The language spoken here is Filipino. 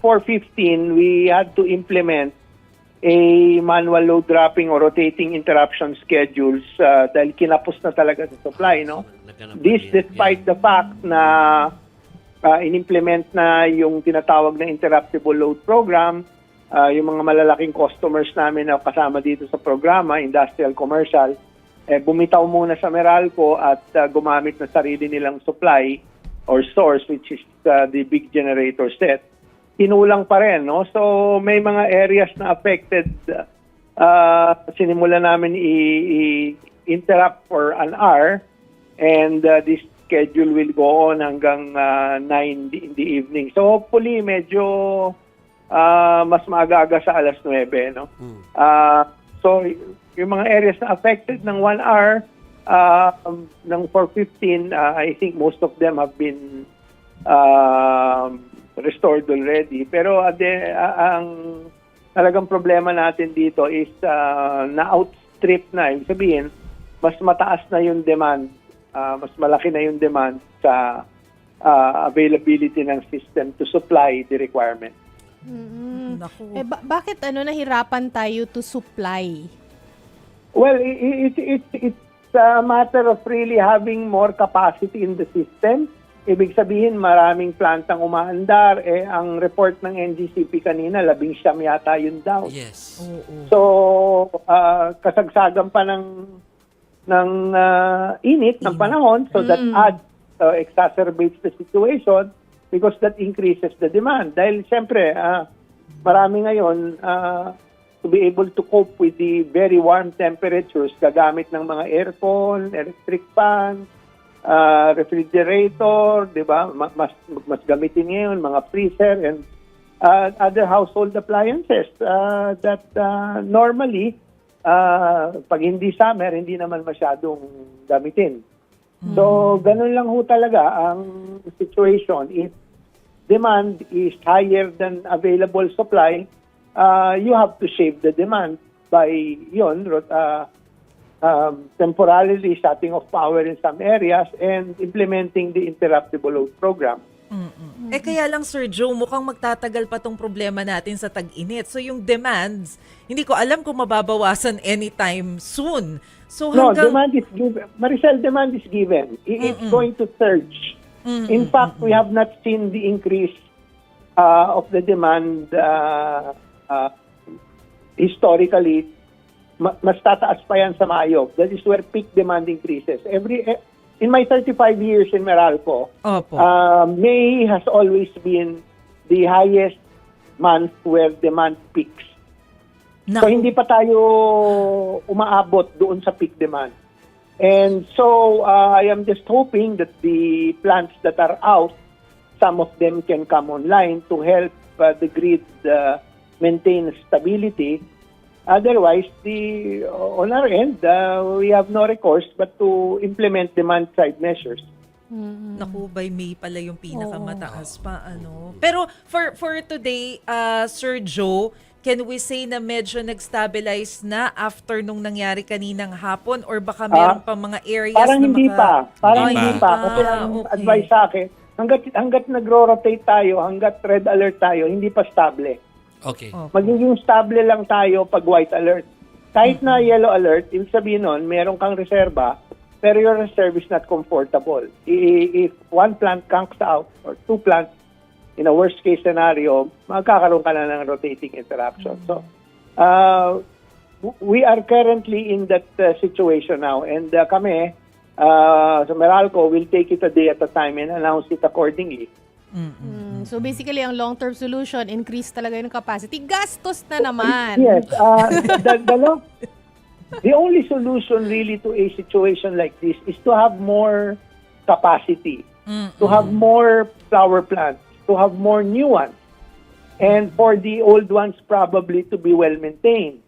415, we had to implement a manual load dropping or rotating interruption schedules uh, dahil kinapos na talaga sa supply, no? This despite the fact na uh, in-implement na yung tinatawag na interruptible load program, uh, yung mga malalaking customers namin na kasama dito sa programa, industrial, commercial, eh, bumitaw muna sa Meralco at uh, gumamit na sarili nilang supply or source which is uh, the big generator set. Kinulang pa rin, no? So may mga areas na affected uh, sinimula namin i-interrupt for an hour and uh, this schedule will go on hanggang uh, 9 di- in the evening. So hopefully medyo uh, mas maaga-aga sa alas 9, no? Uh, so yung mga areas na affected ng 1 hour uh, um, ng 415, uh, I think most of them have been um, restored already. Pero uh, de- uh, ang talagang problema natin dito is uh, na-outstrip na. Ibig sabihin, mas mataas na yung demand, uh, mas malaki na yung demand sa uh, availability ng system to supply the requirement. Mm. Naku. Eh, ba- bakit ano nahirapan tayo to supply? Well, it, it, it, it's a matter of really having more capacity in the system. Ibig sabihin, maraming plantang umaandar. Eh, ang report ng NGCP kanina, labing siyam yata yun daw. Yes. Oo. So, ah, kasagsagan pa ng ng ah, init ng panahon so that Mm. adds uh, exacerbates the situation because that increases the demand. Dahil siyempre, ah, marami ngayon ah, to be able to cope with the very warm temperatures gagamit ng mga aircon, electric fan, ah, refrigerator, 'di ba? Ma- Mas mas gamitin ngayon mga freezer and uh, other household appliances uh, that uh, normally uh, pag hindi summer hindi naman masyadong gamitin. So ganun lang ho talaga ang situation if demand is higher than available supply uh, you have to shape the demand by yon uh, um, temporarily shutting off power in some areas and implementing the interruptible load program. Eh kaya lang Sir Joe, mukhang magtatagal pa tong problema natin sa tag-init. So yung demands, hindi ko alam kung mababawasan anytime soon. So No, hanggang... demand is given. Maricel, demand is given. It's Mm-mm. going to surge. Mm, In fact, we have not seen the increase uh, of the demand uh, uh, historically. Ma- mas tataas pa yan sa Mayo. That is where peak demand increases. Every eh, in my 35 years in Meralco, Opo. uh, May has always been the highest month where demand peaks. So Naku. hindi pa tayo umaabot doon sa peak demand. And so uh, I am just hoping that the plants that are out, some of them can come online to help uh, the grid uh, maintain stability. Otherwise, the on our end, uh, we have no recourse but to implement demand side measures. Mm. Naku, by May pala yung pinakamataas pa. ano. Pero for for today, uh, Sir Joe, can we say na medyo nag-stabilize na after nung nangyari kaninang hapon or baka meron Ah, pa mga areas Parang na hindi maka- pa. Parang Hindi hindi pa. pa. Kasi Ah, ang okay. advice sa akin, hanggat, hanggat nagro-rotate tayo, hanggat red alert tayo, hindi pa stable. Okay. Oh. Magiging stable lang tayo pag white alert. Kahit na yellow alert, ibig sabihin nun, meron kang reserba, pero your reserve is not comfortable. I- If one plant conks out, or two plants, in a worst case scenario, magkakaroon ka na ng rotating interruption. So, uh, w- we are currently in that uh, situation now. And uh, kami, uh, sa Meralco, will take it a day at a time and announce it accordingly. Mm. So basically, ang long-term solution, increase talaga yung capacity. Gastos na naman. Yes. Uh, the, the, only solution really to a situation like this is to have more capacity, Mm. to have more power plants, to have more new ones, and for the old ones probably to be well maintained.